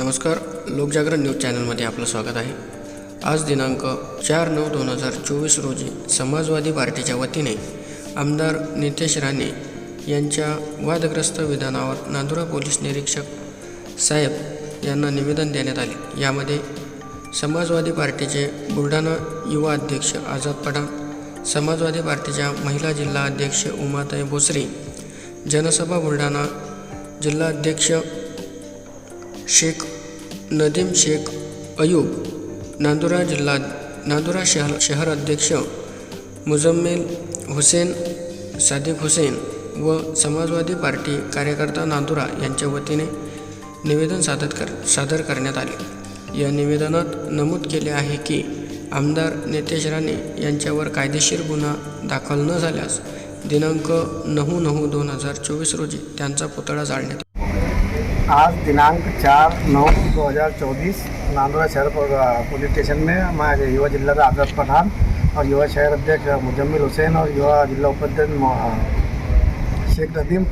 नमस्कार लोकजागरण न्यूज चॅनलमध्ये आपलं स्वागत आहे. आज दिनांक चार नऊ दोन हजार चोवीस रोजी समाजवादी पार्टीच्या वतीने आमदार नितेश राणे यांच्या वादग्रस्त विधानावर नांदुरा पोलीस निरीक्षक साहेब यांना निवेदन देण्यात आले. यामध्ये समाजवादी पार्टीचे बुलढाणा युवा अध्यक्ष आझाद पठाण समाजवादी पार्टीच्या महिला जिल्हा अध्यक्ष उमाताई भोसरी जनसभा बुलढाणा जिल्हाध्यक्ष शेख नदीम शेख अयूब नांदुरा जिल्हा नांदुरा शहर शहर अध्यक्ष मुजम्मिल हुसेन सादिक हुसेन व समाजवादी पार्टी कार्यकर्ता नांदुरा यांच्या वतीने निवेदन सादर कर सादर करण्यात आले. या निवेदनात नमूद केले आहे की आमदार नितेश राणे यांच्यावर कायदेशीर गुन्हा दाखल न झाल्यास दिनांक नऊ नऊ दोन हजार चोवीस रोजी त्यांचा पुतळा जाळण्यात आज दिनांक चार नौ दो हज़ार चौबीस नांदोरा शहर पुलिस स्टेशन में हमारे युवा जिला का आज़ाद पठान और युवा शहर अध्यक्ष मुजम्मिल हुसैन और युवा जिला उपाध्यक्ष शेख नदीम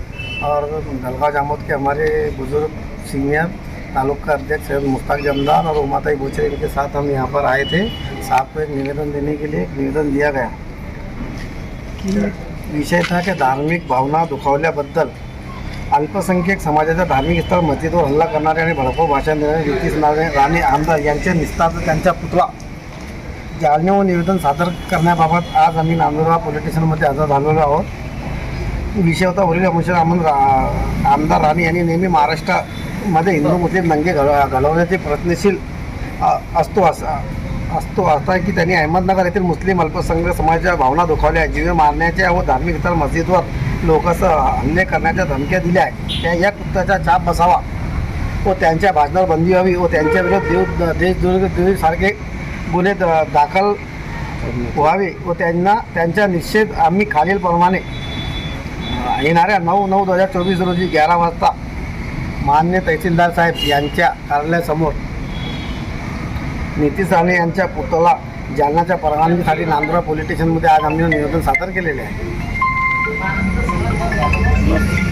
और दलगाव जामोद के हमारे बुज़ुर्ग सीनियर तालुका अध्यक्ष सैयद मुश्ताक जमदार और उमाताई बोचरे के साथ हम यहाँ पर आए थे। साहब को एक निवेदन देने के लिए, एक निवेदन दिया गया की विषय था कि धार्मिक भावना दुखावल्याबद्दल अल्पसंख्याक समाजाच्या धार्मिक स्थळ मस्जिदवर हल्ला करणारे आणि भरपूर भाषण देणारे नितीश नारायण राणे आमदार यांचे निस्तार्थ त्यांचा पुतळा. जाळण्यावर निवेदन सादर करण्याबाबत आज आम्ही नांदुरबा पोलीस स्टेशनमध्ये हजर झालेलो आहोत. विषय होता वरील अंश आमन रा- आमदार राणे यांनी नेहमी महाराष्ट्रामध्ये हिंदू मुस्लिम दंगे घड घडवण्याचे प्रयत्नशील असतो असा असतो असा की त्यांनी अहमदनगर येथील मुस्लिम अल्पसंख्याक समाजाच्या भावना दुखावल्या. जीवे मारण्याच्या व धार्मिक स्थळ मस्जिदवर लोकसं हल्ले करण्याच्या धमक्या दिल्या आहेत. त्या या कृत्याचा छाप बसावा. व त्यांच्या भाषणावर बंदी व्हावी व त्यांच्या विरोध देव देशद्रोही सारखे गुन्हे द- दाखल व्हावे व त्यांना त्यांचा निषेध आम्ही खालीलप्रमाणे येणाऱ्या नऊ नऊ दोन हजार चोवीस रोजी ग्यारा वाजता मान्य तहसीलदार साहेब यांच्या कार्यालयासमोर नितीश राणे यांच्या पुतळा जालनाच्या परवानगीसाठी नांदुरा पोलीस स्टेशनमध्ये आज आम्ही निवेदन सादर केलेले आहे. Thank you.